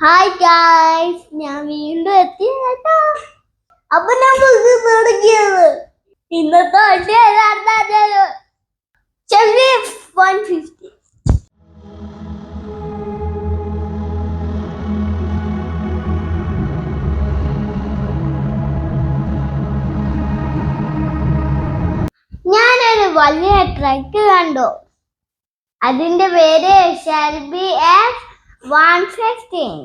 Hi guys ഞാൻ വീണ്ടും എത്തി കേട്ടോ. അപ്പൊ നമുക്ക് തുടങ്ങിയത് ഇന്നത്തെ ഞാനൊരു വലിയ ട്രക്ക് കണ്ടു. അതിന്റെ പേര് ഷെൽബി എഫ് വൺ ഫിഫ്റ്റീൻ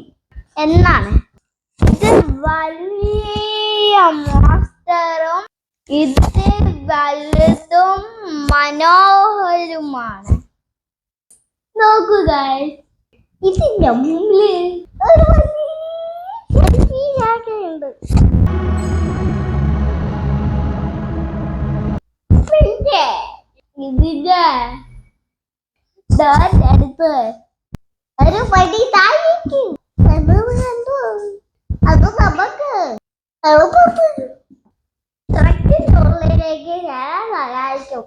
എന്നാണ്? ഇത് വലിയ മോസ്റ്ററും ഇത് വലുതും മനോഹരവുമാണ്. നോക്കുക. ഇതിന്റെ മുമ്പിൽ ഒരു വലിയ ഷെൽബി ഉണ്ട് പിന്നെ ഇതിന്റെ അടുത്ത് ഒരു പടി താഴേക്ക്. അത് നമുക്ക് ഉള്ളിലേക്ക് ഞാൻ സഹായിക്കും.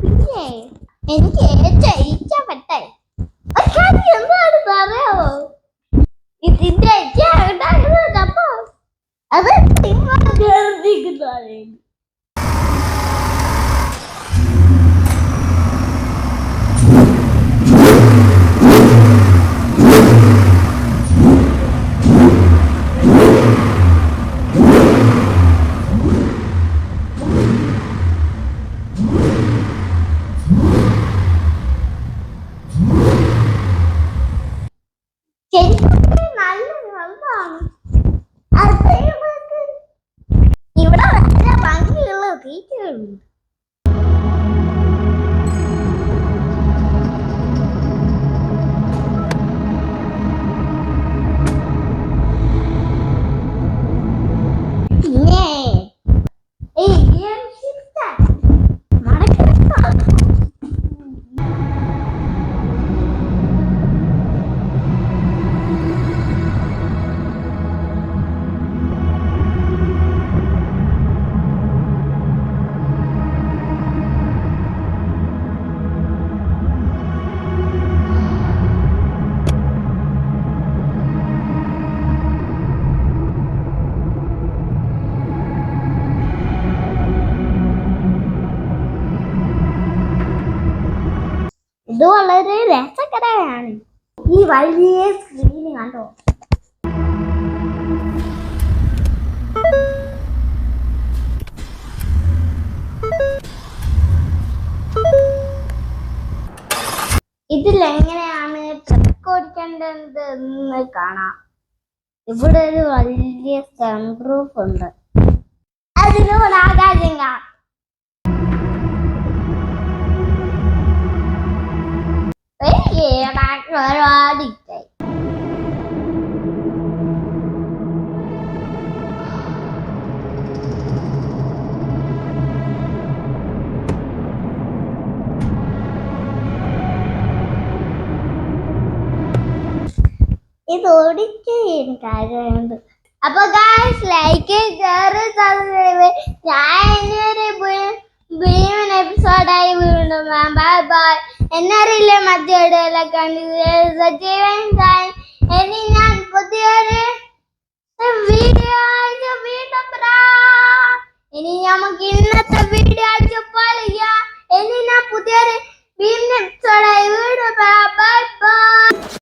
പിന്നെ എനിക്ക് ഏറ്റവും ഇഷ്ടപ്പെട്ട ഒരു കാര്യം എന്താണെന്ന് അറിയാമോ ഇതിന്റെ ഉണ്ടാക്കുന്നത് time. വളരെ രസകരമാണ്. ഈ വലിയ സ്ക്രീൻ കണ്ടോ? ഇതിൽ എങ്ങനെയാണ് ട്രക്ക് ഓടിക്കേണ്ടത് എന്ന് കാണാം. ഇവിടെ ഒരു വലിയ സൺറൂഫ് ഉണ്ട്. അതിലൂടെ പരിപാടിക്കായി ഇത് ഓടിക്കാൻ അപ്പൊ ഗായ്സ് ലൈക്ക് കയറി ഞാൻ ഇനിയൊരു എപ്പിസോഡായി വീണ്ടും ബൈ ബൈ എന്നറിയില്ല മധ്യയുടെ സജീവൻ സായി ഇനി ഞാൻ പുതിയൊരു വീഡിയോ ആയിട്ട് വീണ്ടും ഇനി നമുക്ക് ഇന്നത്തെ വീഡിയോ ആയിട്ട് പറയുക ഇനി ഞാൻ പുതിയൊരു വീണ്ടും വീഡിയോ ബൈ ബൈ